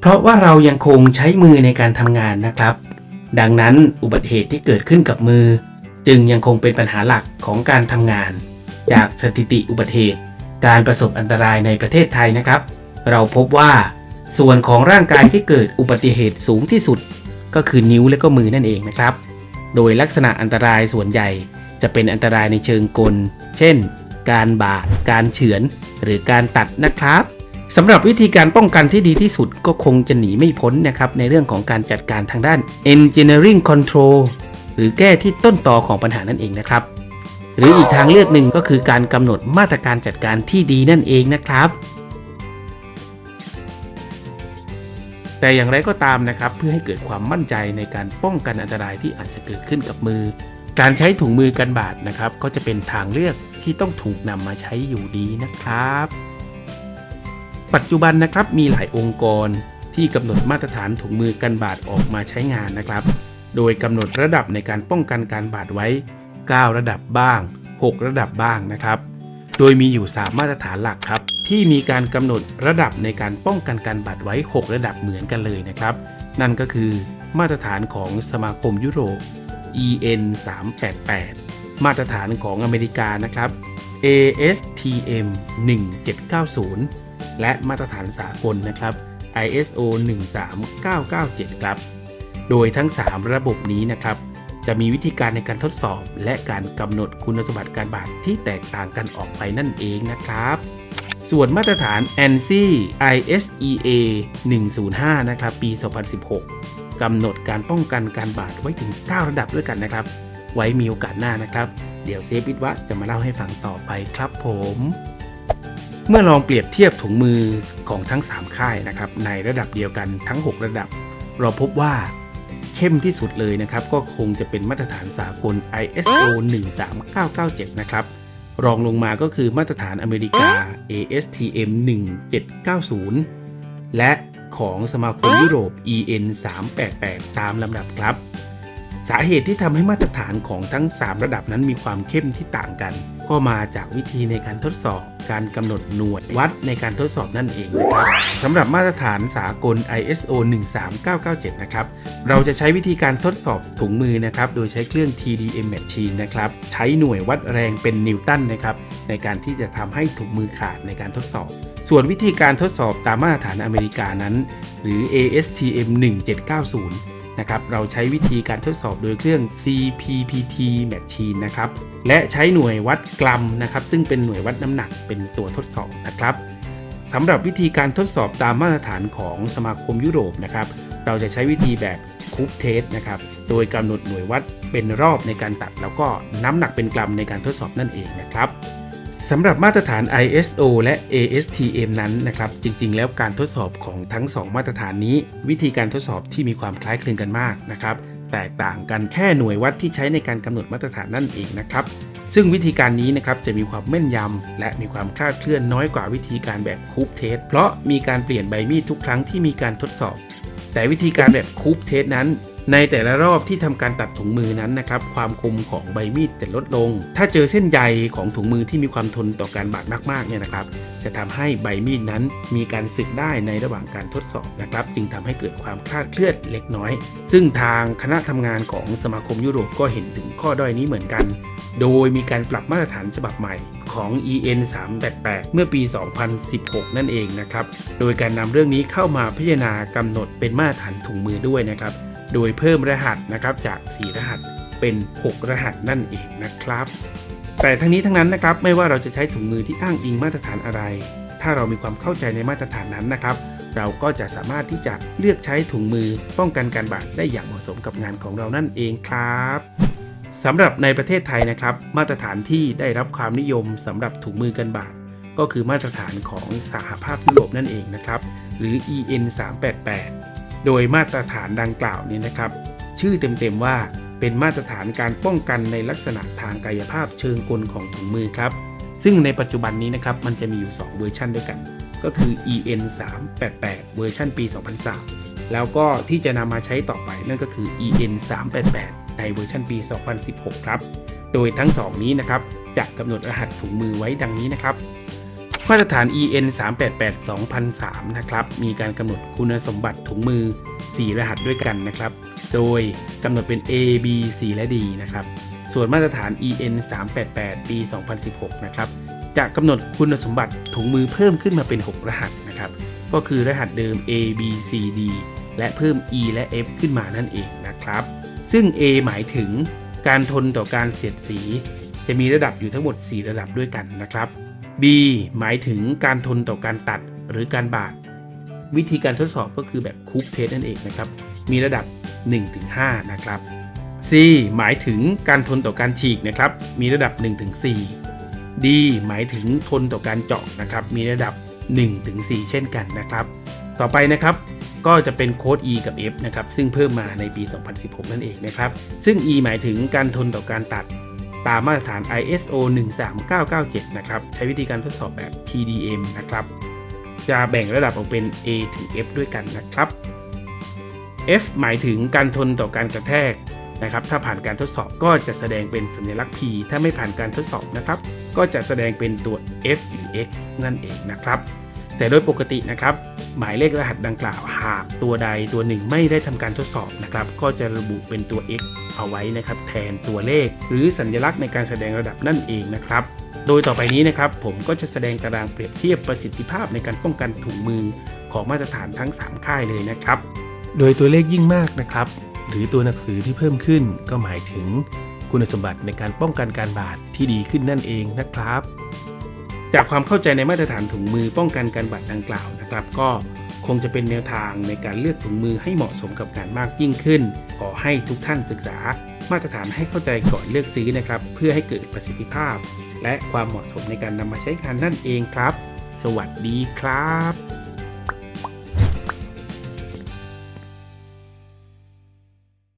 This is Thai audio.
เพราะว่าเรายังคงใช้มือในการทำงานนะครับ ดังนั้นอุบัติเหตุที่เกิดขึ้นกับมือ จึงยังคงเป็นปัญหาหลักของการทำงาน จากสถิติอุบัติเหตุ การประสบอันตรายในประเทศไทยนะครับ เราพบว่าส่วนของร่างกายที่เกิดอุบัติเหตุสูงที่สุด ก็คือนิ้วและก็มือนั่นเองนะครับ โดยลักษณะอันตรายส่วนใหญ่จะเป็นอันตรายในเชิงกล เช่น การบาด การเฉือน หรือการตัดนะครับ สำหรับวิธีการป้องกันที่ดีที่สุดก็คงจะหนีไม่พ้นนะครับในเรื่องของการจัดการทางด้าน engineering control หรือแก้ที่ต้นตอของปัญหานั่นเองนะครับ หรืออีกทางเลือกหนึ่งก็คือการกำหนดมาตรการจัดการที่ดีนั่นเองนะครับ แต่อย่างไรก็ตามนะครับเพื่อให้เกิดความมั่นใจในการป้องกันอันตรายที่อาจจะเกิดขึ้นกับมือ การใช้ถุงมือกันบาดนะครับ ก็จะเป็นทางเลือกที่ต้องถูกนำมาใช้อยู่ดีนะครับ ปัจจุบันนะครับมีหลายองค์กรที่กำหนดมาตรฐานถุงมือกันบาดออกมาใช้งานนะครับ โดยกำหนดระดับในการป้องกันการบาดไว้ 9 ระดับบ้าง 6 ระดับบ้างนะครับ โดยมีอยู่ 3 มาตรฐานหลักครับ ที่มีการกำหนดระดับในการป้องกันการบาดไว้ 6 ระดับเหมือนกันเลยนะครับ นั่นก็คือมาตรฐานของสมาคมยุโรป EN 388มาตรฐานของอเมริกานะครับ ASTM 1790 และมาตรฐานสากลนะครับ ISO 13997 ครับ โดยทั้ง 3 ระบบนี้นะครับ จะมีวิธีการในการทดสอบและการกำหนดคุณสมบัติการบาดที่แตกต่างกันออกไปนั่นเองนะครับ ส่วนมาตรฐาน ANSI ISEA 105 นะครับ ปี 2016 กำหนดการป้องกันการบาดไว้ถึง 9 ระดับด้วยกันนะครับ ไว้มีโอกาสหน้านะครับ เดี๋ยวเซฟวิทวะจะมาเล่าให้ฟังต่อไปครับผม เมื่อลองเปรียบเทียบถุงมือของทั้ง 3 ค่ายนะครับในระดับเดียวกันทั้ง 6 ระดับ เราพบว่าเข้มที่สุดเลยนะครับ ก็คงจะเป็นมาตรฐานสากล ISO 13997 นะครับ รองลงมาก็คือมาตรฐานอเมริกา ASTM 1790 และของสมาคมยุโรป EN 388 ตามลำดับครับ สาเหตุที่ทำให้มาตรฐานของทั้ง 3 ระดับนั้นมีความเข้มที่ต่างกัน ก็มาจากวิธีในการทดสอบการกำหนดหน่วยวัดในการทดสอบนั่นเองนะครับสำหรับมาตรฐานสากล ISO 13997 นะครับ เราจะใช้วิธีการทดสอบถุงมือนะครับ โดยใช้เครื่อง TDM Machine นะครับ ใช้หน่วยวัดแรงเป็นนิวตันนะครับ ในการที่จะทำให้ถุงมือขาดในการทดสอบ ส่วนวิธีการทดสอบตามมาตรฐานอเมริกานั้น หรือ ASTM 1790 นะครับเราใช้วิธีการทดสอบโดยเครื่อง CPPT Machine นะครับและใช้หน่วยวัดกรัมนะครับ ซึ่งเป็นหน่วยวัดน้ำหนักเป็นตัวทดสอบนะครับสำหรับวิธีการทดสอบตามมาตรฐานของสมาคมยุโรปนะครับ เราจะใช้วิธีแบบคูปเทสนะครับ โดยกำหนดหน่วยวัดเป็นรอบในการตัด แล้วก็น้ำหนักเป็นกรัมในการทดสอบนั่นเองนะครับ สำหรับมาตรฐาน ISO และ ASTM นั้นนะครับ จริงๆ แล้วการทดสอบของทั้ง 2 มาตรฐานนี้ วิธีการทดสอบที่มีความคล้ายคลึงกันมากนะครับ แตกต่างกันแค่หน่วยวัดที่ใช้ในการกำหนดมาตรฐานนั่นเองนะครับ ซึ่งวิธีการนี้นะครับจะมีความแม่นยำและมีความคลาดเคลื่อนน้อยกว่าวิธีการแบบคูปเทสเพราะมีการเปลี่ยนใบมีดทุกครั้งที่มีการทดสอบ แต่วิธีการแบบคูปเทสนั้น ในแต่ละรอบที่ทำการตัดถุงมือนั้นนะครับความคมของใบมีดจะลดลง ถ้าเจอเส้นใยของถุงมือที่มีความทนต่อการบาดมากๆเนี่ยนะครับ จะทำให้ใบมีดนั้นมีการสึกได้ในระหว่างการทดสอบนะครับ จึงทำให้เกิดความคลาดเคลื่อนเล็กน้อย ซึ่งทางคณะทำงานของสมาคมยุโรปก็เห็นถึงข้อด้อยนี้เหมือนกัน โดยมีการปรับมาตรฐานฉบับใหม่ของ EN 388 เมื่อปี 2016 นั่นเองนะครับ โดยการนำเรื่องนี้เข้ามาพิจารณากำหนดเป็นมาตรฐานถุงมือด้วยนะครับ โดยเพิ่มรหัสนะครับจาก 4 รหัสเป็น 6 รหัสนั่นเองนะครับ แต่ทั้งนี้ทั้งนั้นนะครับไม่ว่าเราจะใช้ถุงมือที่อ้างอิงมาตรฐานอะไร ถ้าเรามีความเข้าใจในมาตรฐานนั้นนะครับ เราก็จะสามารถที่จะเลือกใช้ถุงมือป้องกันการบาดได้อย่างเหมาะสมกับงานของเรานั่นเองครับสำหรับในประเทศไทยนะครับ มาตรฐานที่ได้รับความนิยมสำหรับถุงมือกันบาดก็คือมาตรฐานของสหภาพยุโรปนั่นเองนะครับ หรือ EN 388 โดยมาตรฐานดังกล่าวนี้นะครับ ชื่อเต็มๆว่าเป็นมาตรฐานการป้องกันในลักษณะทางกายภาพเชิงกลของถุงมือครับ ซึ่งในปัจจุบันนี้นะครับมันจะมีอยู่ 2 เวอร์ชันด้วยกัน ก็คือ EN 388เวอร์ชันปี 2003 แล้วก็ที่จะนำมาใช้ต่อไปนั่นก็คือ EN 388ในเวอร์ชันปี 2016 ครับ โดยทั้ง 2 นี้นะครับจะกำหนดรหัสถุงมือไว้ดังนี้นะครับ มาตรฐาน EN 388 2003 นะครับ มีการกำหนดคุณสมบัติถุงมือ 4 รหัสด้วยกันนะครับ โดยกำหนดเป็น A B C และ D นะครับ ส่วนมาตรฐาน EN 388ปี 2016 นะครับ จะกำหนดคุณสมบัติถุงมือเพิ่มขึ้นมาเป็น 6 รหัสนะครับ ก็คือรหัสเดิม A B C D และเพิ่ม E และ F ขึ้นมานั่นเองนะครับ ซึ่ง A หมายถึงการทนต่อการเสียดสี จะมีระดับอยู่ทั้งหมด 4 ระดับด้วยกันนะครับ B หมายถึงการทนต่อการตัดหรือการบาด วิธีการทดสอบก็คือแบบคูปเทสนั่นเองนะครับ มีระดับ 1-5 นะครับ C หมายถึงการทนต่อการฉีกนะครับ มีระดับ 1-4 D หมายถึงทนต่อการเจาะนะครับ มีระดับ 1-4 เช่นกันนะครับ ต่อไปนะครับก็จะเป็นโค้ด E กับ F นะครับ ซึ่งเพิ่มมาในปี 2016 นั่นเองนะครับ ซึ่ง E หมายถึงการทนต่อการตัด ตามมาตรฐาน ISO 13997 นะครับ ใช้วิธีการทดสอบแบบ TDM นะครับ จะแบ่งระดับออกเป็น A ถึง F ด้วยกันนะครับ F หมายถึงการทนต่อการกระแทกนะครับ ถ้าผ่านการทดสอบก็จะแสดงเป็นสัญลักษณ์ P ถ้าไม่ผ่านการทดสอบนะครับ ก็จะแสดงเป็นตัว F หรือ X นั่นเองนะครับ แต่โดยปกตินะครับ หมายเลขรหัสดังกล่าว หากตัวใดตัวหนึ่งไม่ได้ทำการทดสอบนะครับ ก็จะระบุเป็นตัว X เอาไว้นะครับ แทนตัวเลข หรือสัญลักษณ์ในการแสดงระดับนั่นเองนะครับ โดยต่อไปนี้นะครับ ผมก็จะแสดงตารางเปรียบเทียบประสิทธิภาพในการป้องกันถุงมือของมาตรฐานทั้ง 3 ค่ายเลยนะครับ โดยตัวเลขยิ่งมากนะครับ หรือตัวหนังสือที่เพิ่มขึ้น ก็หมายถึงคุณสมบัติในการป้องกันการบาดที่ดีขึ้นนั่นเองนะครับ จากความเข้าใจในมาตรฐานถุงมือป้องกันการบาดดังกล่าวนะครับ ก็คงจะเป็นแนวทางในการเลือกถุงมือให้เหมาะสมกับการมากยิ่งขึ้น ขอให้ทุกท่านศึกษา มาตรฐานให้เข้าใจก่อนเลือกซื้อนะครับ เพื่อให้เกิดประสิทธิภาพ และความเหมาะสมในการนำมาใช้งานนั่นเองครับ สวัสดีครับ